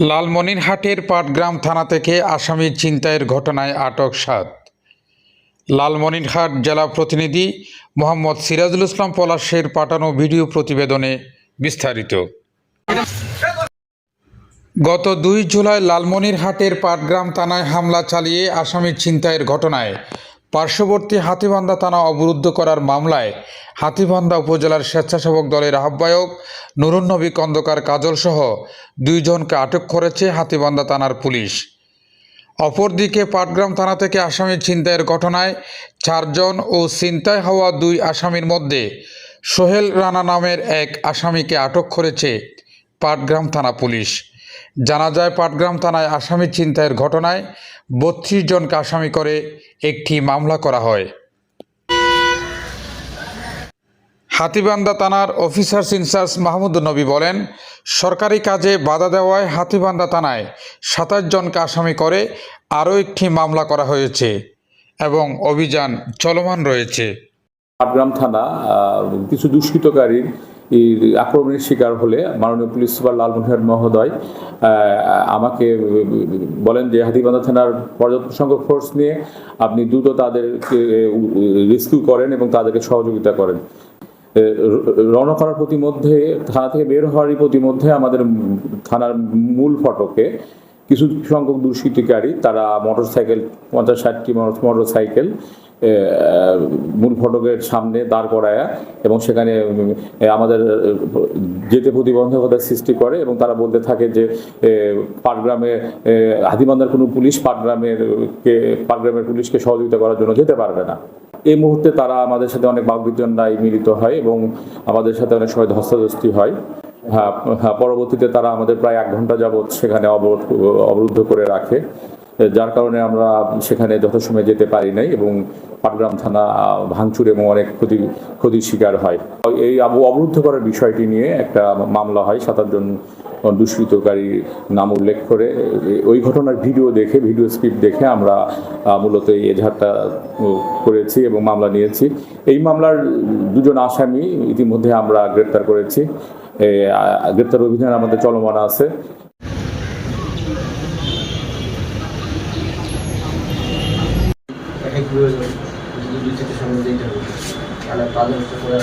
লালমনিরহাটের পাটগ্রাম থানা থেকে আসামি চিন্তায়ের ঘটনায় আটক সাত। লালমনিরহাট জেলা প্রতিনিধি মোহাম্মদ সিরাজুল ইসলাম পলাশের পাঠানো ভিডিও প্রতিবেদনে বিস্তারিত। গত দুই জুলাই লালমনিরহাটের পাটগ্রাম থানায় হামলা চালিয়ে আসামি চিন্তায়ের ঘটনায় পার্শ্ববর্তী হাতিবান্ধা থানা অবরুদ্ধ করার মামলায় হাতিবান্ধা উপজেলার স্বেচ্ছাসেবক দলের আহ্বায়ক নুরুন্নবী কন্দকার কাজল সহ দুইজনকে আটক করেছে হাতিবান্ধা থানার পুলিশ। অপরদিকে পাটগ্রাম থানা থেকে আসামি ছিনতাইয়ের ঘটনায় চারজন ও ছিনতাই হওয়া দুই আসামির মধ্যে সোহেল রানা নামের এক আসামিকে আটক করেছে পাটগ্রাম থানা পুলিশ। জানা যায় পাটগ্রাম থানায় আসামি ছিনতাইয়ের ঘটনায় বত্রিশ জনকে আসামি করে একটি মামলা করা হয়। হাতিবান্ধা থানার অফিসার্স ইনচার্জ মাহমুদ নবী বলেন, সরকারি কাজে বাধা দেওয়ায় হাতিবান্ধা থানায় সাতাশ জনকে আসামি করে আরও একটি মামলা করা হয়েছে এবং অভিযান চলমান রয়েছে। পাটগ্রাম থানা কিছু দুষ্কৃতকারীর আক্রমণের শিকার হলে মাননীয় পুলিশ সুপার লালমোহন মহোদয় আমাকে বলেন যে হাতিবান্ধা থানার পর্যাপ্ত সংখ্যক ফোর্স নিয়ে আপনি দ্রুত তাদেরকে রেস্কিউ করেন এবং তাদেরকে সহযোগিতা করেন। রওনা করার প্রতিমধ্যে, থানা থেকে বের হওয়ারই প্রতিমধ্যে আমাদের থানার মূল ফটকে কিছু সংখ্যক দুষ্কৃতিকারী তারা মোটরসাইকেল পঞ্চাশ ষাটটি মোটর সাইকেল মূল ফটকের সামনে দাঁড় করায়া এবং সেখানে আমাদের যেতে প্রতিবন্ধকতার সৃষ্টি করে এবং তারা বলতে থাকে যে পাটগ্রামে হাতিবান্ধার কোনো পুলিশ পাটগ্রামের কে, পাটগ্রামের পুলিশকে সহযোগিতা করার জন্য যেতে পারবে না। এই মুহূর্তে তারা আমাদের সাথে অনেক বাগবিতণ্ডায় মিলিত হয় এবং আমাদের সাথে অনেক সময় ধস্তাধস্তি হয়। হ্যাঁ হ্যাঁ পরবর্তীতে তারা আমাদের প্রায় এক ঘণ্টা যাবৎ সেখানে অবরোধ, অবরুদ্ধ করে রাখে। যার কারণে আমরা সেখানে যথাসময়ে যেতে পারি নাই এবং পাটগ্রাম থানা ভাঙচুর এবং অনেক ক্ষতি, ক্ষতির শিকার হয়। এই আবু- অবরুদ্ধ করার বিষয়টি নিয়ে একটা মামলা হয়, সাতাশ জন দুষ্কৃতকারী নাম উল্লেখ করে। ওই ঘটনার ভিডিও দেখে, ভিডিও স্ক্রিপ্ট দেখে আমরা মূলত এই এজাহারটা করেছি এবং মামলা নিয়েছি। এই মামলার দুজন আসামি ইতিমধ্যে আমরা গ্রেপ্তার করেছি। গ্রেপ্তার অভিযান আমাদের চলমান আছে। একাই ঘুরে যদি দুই থেকে সামনে দিতে হবে। তাহলে তাদের হচ্ছে করে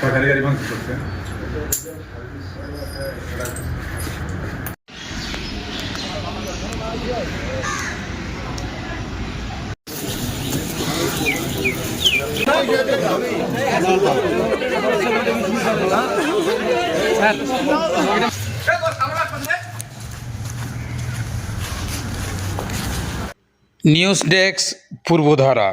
সরকারি গাড়ি ভাঙচুর করছে? News desk Purbadhara